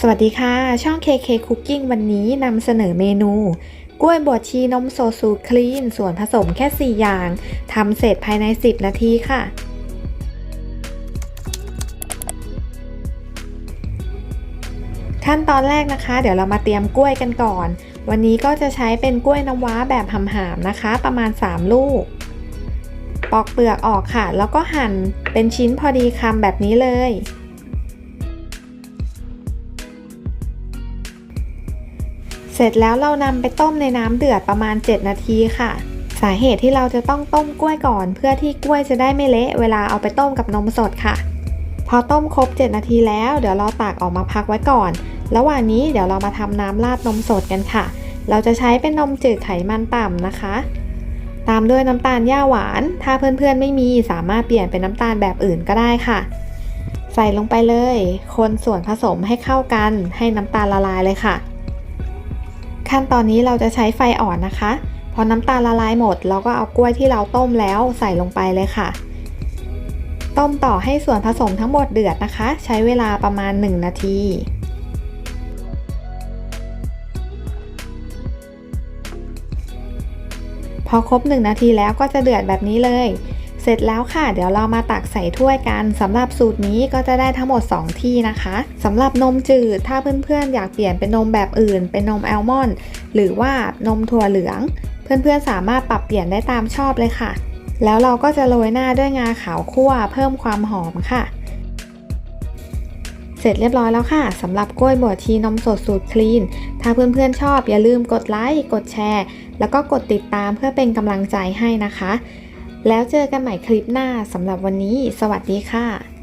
สวัสดีค่ะ ช่อง KK Cooking วันนี้นำเสนอเมนู กล้วยบวชชีนมโซซูคลีน ส่วนผสมแค่ 4 อย่างทำเสร็จภายใน 10 นาทีค่ะ ขั้นตอนแรกนะคะ เดี๋ยวเรามาเตรียมกล้วยกันก่อน วันนี้ก็จะใช้เป็นกล้วยน้ำว้าแบบหำๆนะคะ ประมาณ 3 ลูก ปอกเปลือกออกค่ะ แล้วก็หั่นเป็นชิ้นพอดีคำแบบนี้เลย เสร็จแล้วเรานำไปต้มในน้ำเดือดประมาณ 7 นาทีค่ะ สาเหตุที่เราจะต้องต้มกล้วยก่อน เพื่อที่กล้วยจะได้ไม่เละเวลาเอาไปต้มกับนมสดค่ะ พอต้มครบ 7 นาทีแล้วเดี๋ยวเราตากออกมาพักไว้ก่อน ระหว่างนี้เดี๋ยวเรามาทำน้ำราดนมสดกันค่ะ เราจะใช้เป็นนมจืดไขมันต่ำนะคะ ตามด้วยน้ำตาลหญ้าหวาน ถ้าเพื่อนๆไม่มีสามารถเปลี่ยนเป็นน้ำตาลแบบอื่นก็ได้ค่ะ ใส่ลงไปเลย คนส่วนผสมให้เข้ากัน ให้น้ำตาลละลายเลยค่ะ ขั้นตอนนี้เราจะใช้ไฟอ่อนนะคะ พอน้ำตาลละลายหมด เราก็เอากล้วยที่เราต้มแล้วใส่ลงไปเลยค่ะ ต้มต่อให้ส่วนผสมทั้งหมดเดือดนะคะ ใช้เวลาประมาณ 1 นาทีพอครบ 1 นาทีแล้วก็จะเดือดแบบนี้เลย เสร็จแล้วค่ะ เดี๋ยวเรามาตักใส่ถ้วยกันสำหรับสูตรนี้ก็จะได้ทั้งหมด 2 ที่นะคะสำหรับนมจืดถ้าเพื่อนๆ อยากเปลี่ยนเป็นนมแบบอื่น เป็นนมแอลมอนด์หรือว่านมถั่วเหลือง เพื่อนๆ สามารถปรับเปลี่ยนได้ตามชอบเลยค่ะ แล้วเราก็จะโรยหน้าด้วยงาขาวคั่วเพิ่มความหอมค่ะ เสร็จเรียบร้อยแล้วค่ะสำหรับกล้วยบวชชีนมสดสูตรคลีน ถ้าเพื่อนๆชอบอย่าลืมกดไลค์กดแชร์ แล้วก็กดติดตามเพื่อเป็นกำลังใจให้นะคะ แล้วเจอกันใหม่คลิปหน้าสำหรับวันนี้ สวัสดีค่ะ